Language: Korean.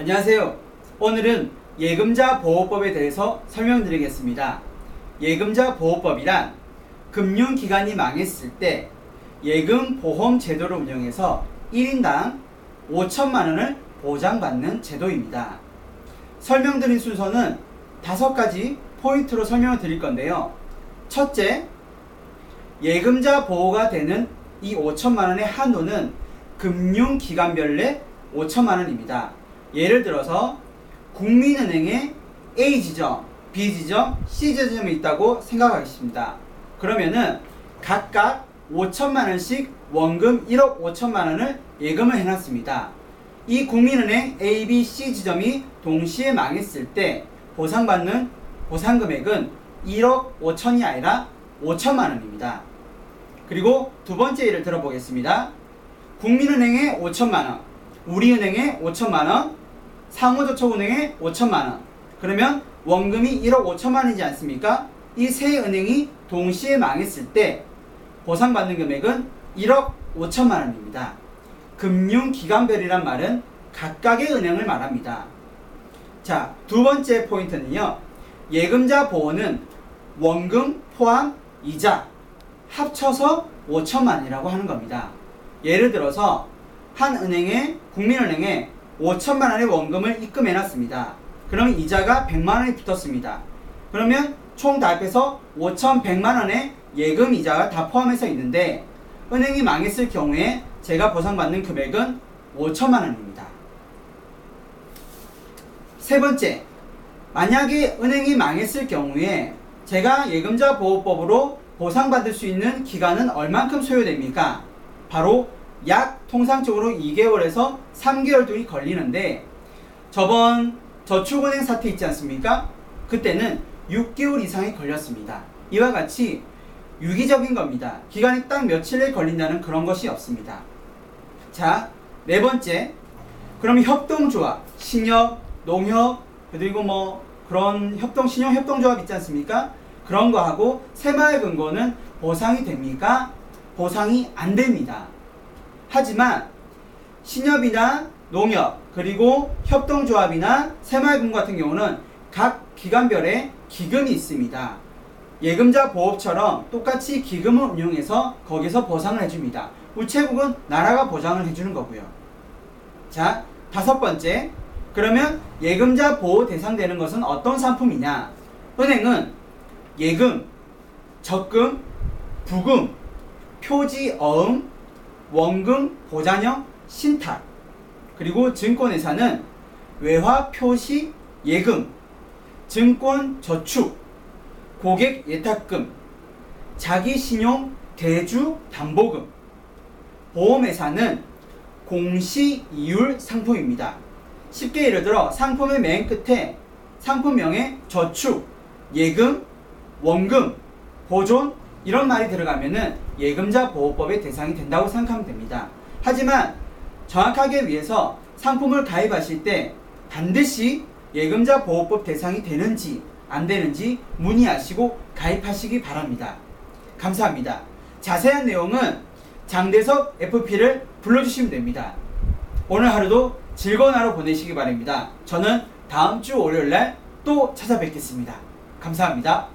안녕하세요. 오늘은 예금자 보호법에 대해서 설명드리겠습니다. 예금자 보호법이란 금융기관이 망했을 때 예금 보험 제도를 운영해서 1인당 5천만 원을 보장받는 제도입니다. 설명드린 순서는 다섯 가지 포인트로 설명을 드릴 건데요. 첫째, 예금자 보호가 되는 이 5천만 원의 한도는 금융기관별 내 5천만 원입니다. 예를 들어서 국민은행에 A 지점, B 지점, C 지점이 있다고 생각하겠습니다. 그러면은 각각 5천만 원씩 원금 1억 5천만 원을 예금을 해놨습니다. 이 국민은행 A, B, C 지점이 동시에 망했을 때 보상받는 보상 금액은 1억 5천이 아니라 5천만 원입니다. 그리고 두 번째 예를 들어보겠습니다. 국민은행에 5천만 원, 우리은행에 5천만 원, 상호저축은행에 5천만 원. 그러면 원금이 1억 5천만 원이지 않습니까? 이 세 은행이 동시에 망했을 때 보상받는 금액은 1억 5천만 원입니다. 금융기관별이란 말은 각각의 은행을 말합니다. 자, 두 번째 포인트는요. 예금자 보호는 원금 포함 이자 합쳐서 5천만 원이라고 하는 겁니다. 예를 들어서 한 은행에 국민은행에 5천만 원의 원금을 입금해 놨습니다. 그럼 이자가 100만 원이 붙었습니다. 그러면 총 다 합해서 5,100만 원의 예금 이자가 다 포함해서 있는데 은행이 망했을 경우에 제가 보상받는 금액은 5천만 원입니다. 세 번째, 만약에 은행이 망했을 경우에 제가 예금자 보호법으로 보상받을 수 있는 기간은 얼만큼 소요됩니까? 바로 약 통상적으로 2개월에서 3개월 동이 걸리는데 저번 저축은행 사태 있지 않습니까? 그때는 6개월 이상이 걸렸습니다. 이와 같이 유기적인 겁니다. 기간이 딱 며칠에 걸린다는 그런 것이 없습니다. 자, 네 번째. 그럼 협동조합, 신협, 농협, 그리고 뭐 그런 협동, 신용 협동조합 있지 않습니까? 그런 거하고 새마을 금고는 보상이 됩니까? 보상이 안 됩니다. 하지만 신협이나 농협 그리고 협동조합이나 새마을금 같은 경우는 각 기관별에 기금이 있습니다. 예금자 보호처럼 똑같이 기금을 운용해서 거기서 보상을 해줍니다. 우체국은 나라가 보장을 해주는 거고요. 자, 다섯 번째. 그러면 예금자 보호 대상되는 것은 어떤 상품이냐? 은행은 예금, 적금, 부금, 표지 어음, 원금 보장형 신탁 그리고 증권회사는 외화 표시 예금 증권 저축 고객 예탁금 자기 신용 대주 담보금 보험회사는 공시 이율 상품입니다. 쉽게 예를 들어 상품의 맨 끝에 상품명에 저축, 예금, 원금, 보존 이런 말이 들어가면은 예금자 보호법의 대상이 된다고 생각하면 됩니다. 하지만 정확하게 위해서 상품을 가입하실 때 반드시 예금자 보호법 대상이 되는지 안 되는지 문의하시고 가입하시기 바랍니다. 감사합니다. 자세한 내용은 장대섭 FP를 불러주시면 됩니다. 오늘 하루도 즐거운 하루 보내시기 바랍니다. 저는 다음 주 월요일 날 또 찾아뵙겠습니다. 감사합니다.